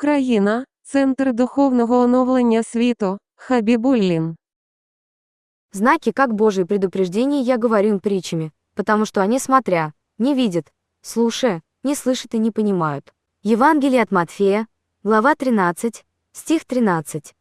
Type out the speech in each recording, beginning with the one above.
Країна центр духовного оновлення світу. Хабібуллін. Знаки как Божие предупреждения я говорю им притчами, потому что они смотря, не видят, слушая, не слышат и не понимают. Евангелие от Матфея, глава 13, стих 13.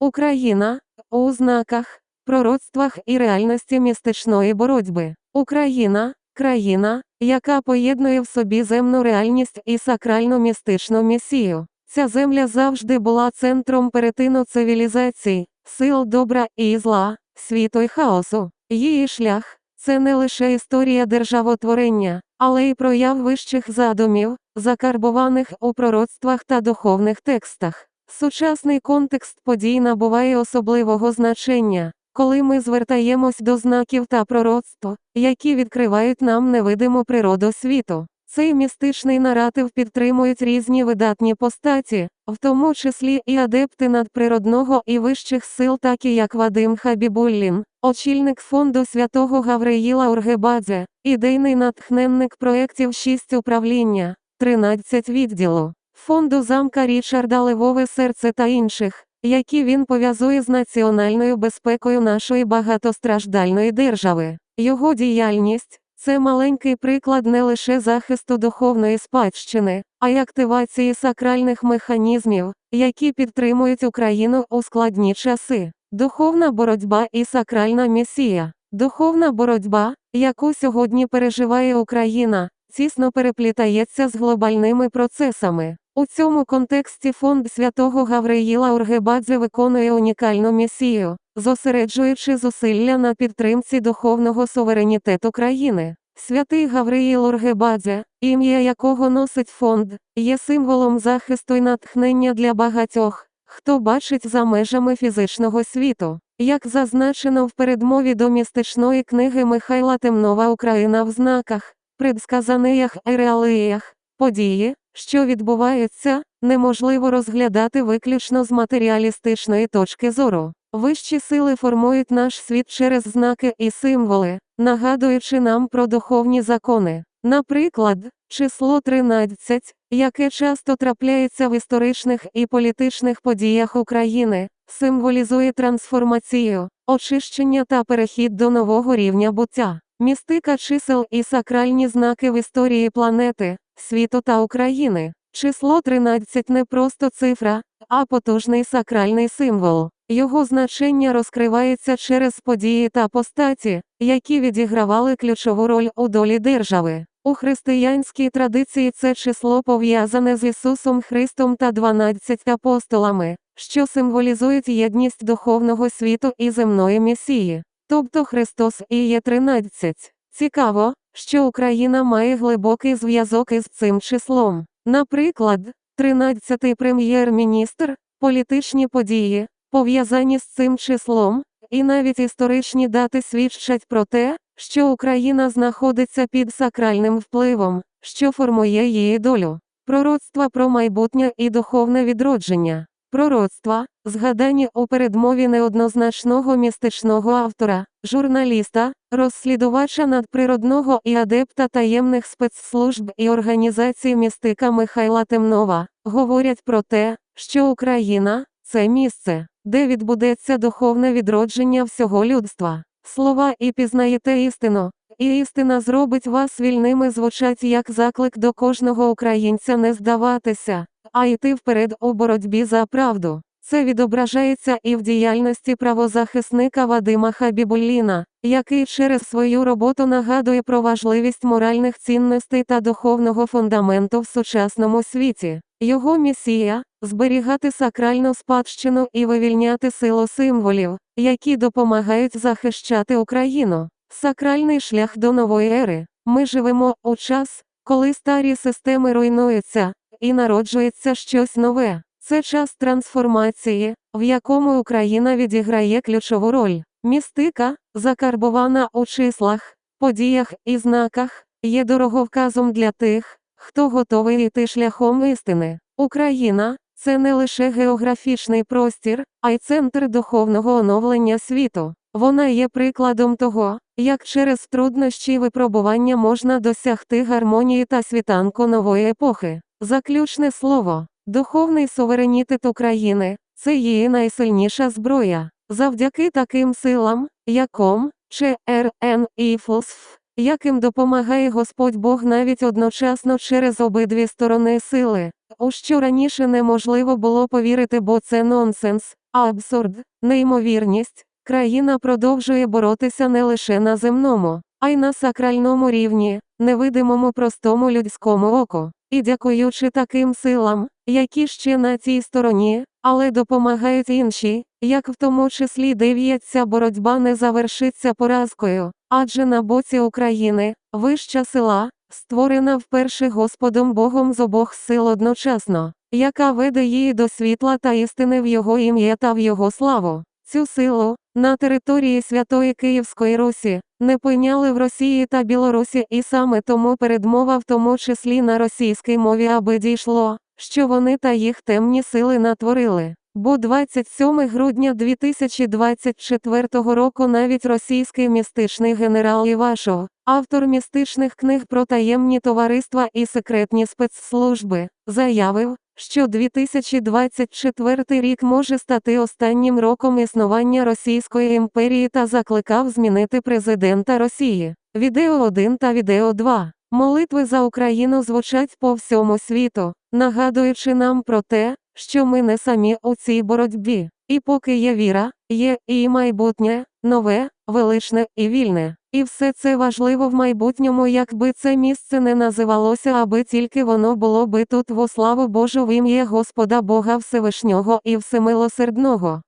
Україна у знаках, пророцтвах і реальності містичної боротьби. Україна країна, яка поєднує в собі земну реальність і сакральну містичну місію. Ця земля завжди була центром перетину цивілізацій, сил добра і зла, світу й хаосу. Її шлях це не лише історія державотворення, але й прояв вищих задумів, закарбованих у пророцтвах та духовних текстах. Сучасний контекст подій набуває особливого значення, коли ми звертаємось до знаків та пророцтв, які відкривають нам невидиму природу світу. Цей містичний наратив підтримують різні видатні постаті, в тому числі і адепти надприродного і вищих сил, такі як Вадим Хабібуллін, очільник фонду святого Гавриїла Ургебадзе, ідейний натхненник проєктів 6 управління, 13 відділу, фонду замка Річарда Левове серце та інших, які він пов'язує з національною безпекою нашої багатостраждальної держави. Його діяльність це маленький приклад не лише захисту духовної спадщини, а й активації сакральних механізмів, які підтримують Україну у складні часи. Духовна боротьба і сакральна місія. Духовна боротьба, яку сьогодні переживає Україна, тісно переплітається з глобальними процесами. У цьому контексті фонд святого Гавриїла Ургебадзе виконує унікальну місію, зосереджуючи зусилля на підтримці духовного суверенітету країни. Святий Гавриїл Ургебадзе, ім'я якого носить фонд, є символом захисту і натхнення для багатьох, хто бачить за межами фізичного світу. Як зазначено в передмові до містичної книги Михайла Темнова Україна в знаках, предсказаниях і реаліях, події, що відбуваються, неможливо розглядати виключно з матеріалістичної точки зору. Вищі сили формують наш світ через знаки і символи, нагадуючи нам про духовні закони. Наприклад, число 13, яке часто трапляється в історичних і політичних подіях України, символізує трансформацію, очищення та перехід до нового рівня буття. Містика чисел і сакральні знаки в історії планети, світу та України. Число 13 не просто цифра, а потужний сакральний символ. Його значення розкривається через події та постаті, які відігравали ключову роль у долі держави. У християнській традиції це число пов'язане з Ісусом Христом та 12 апостолами, що символізують єдність духовного світу і земної місії. Тобто Христос і є 13. Цікаво, що Україна має глибокий зв'язок із цим числом. Наприклад, 13-й прем'єр-міністр, політичні події, пов'язані з цим числом, і навіть історичні дати свідчать про те, що Україна знаходиться під сакральним впливом, що формує її долю. Пророцтва про майбутнє і духовне відродження. Пророцтва, згадані у передмові неоднозначного містичного автора, журналіста, розслідувача надприродного і адепта таємних спецслужб і організацій містика Михайла Темнова, говорять про те, що Україна це місце, де відбудеться духовне відродження всього людства. Слова і пізнаєте істину, і істина зробить вас вільними звучать як заклик до кожного українця не здаватися, а йти вперед у боротьбі за правду. Це відображається і в діяльності правозахисника Вадима Хабібулліна, який через свою роботу нагадує про важливість моральних цінностей та духовного фундаменту в сучасному світі. Його місія зберігати сакральну спадщину і вивільняти силу символів, які допомагають захищати Україну. Сакральний шлях до нової ери. Ми живемо у час, коли старі системи руйнуються, і народжується щось нове. Це час трансформації, в якому Україна відіграє ключову роль. Містика, закарбована у числах, подіях і знаках, є дороговказом для тих, хто готовий йти шляхом істини. Україна це не лише географічний простір, а й центр духовного оновлення світу. Вона є прикладом того, як через труднощі випробування можна досягти гармонії та світанку нової епохи. Заключне слово Духовний суверенітет України це її найсильніша зброя. Завдяки таким силам, яком, ЧРН і ФОСФ, яким допомагає Господь Бог навіть одночасно через обидві сторони сили, у що раніше неможливо було повірити, бо це нонсенс, абсурд, неймовірність. Країна продовжує боротися не лише на земному, а й на сакральному рівні, невидимому простому людському оку. І дякуючи таким силам, які ще на цій стороні, але допомагають інші, як в тому числі дев'яться боротьба не завершиться поразкою, адже на боці України, вища сила, створена вперше Господом Богом з обох сил одночасно, яка веде її до світла та істини в Його ім'я та в Його славу. Цю силу, на території Святої Київської Русі, не пойняли в Росії та Білорусі і саме тому передмова в тому числі на російській мові аби дійшло, що вони та їх темні сили натворили. Бо 27 грудня 2024 року навіть російський містичний генерал Івашов, автор містичних книг про таємні товариства і секретні спецслужби, заявив, що 2024 рік може стати останнім роком існування Російської імперії та закликав змінити президента Росії. Відео 1 та відео 2. Молитви за Україну звучать по всьому світу, нагадуючи нам про те, що ми не самі у цій боротьбі. І поки є віра, є і майбутнє, нове, величне і вільне. І все це важливо в майбутньому, якби це місце не називалося, аби тільки воно було би тут во славу Божу в ім'я Господа Бога Всевишнього і Всемилосердного.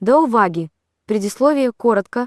До уваги. Предисловие коротко,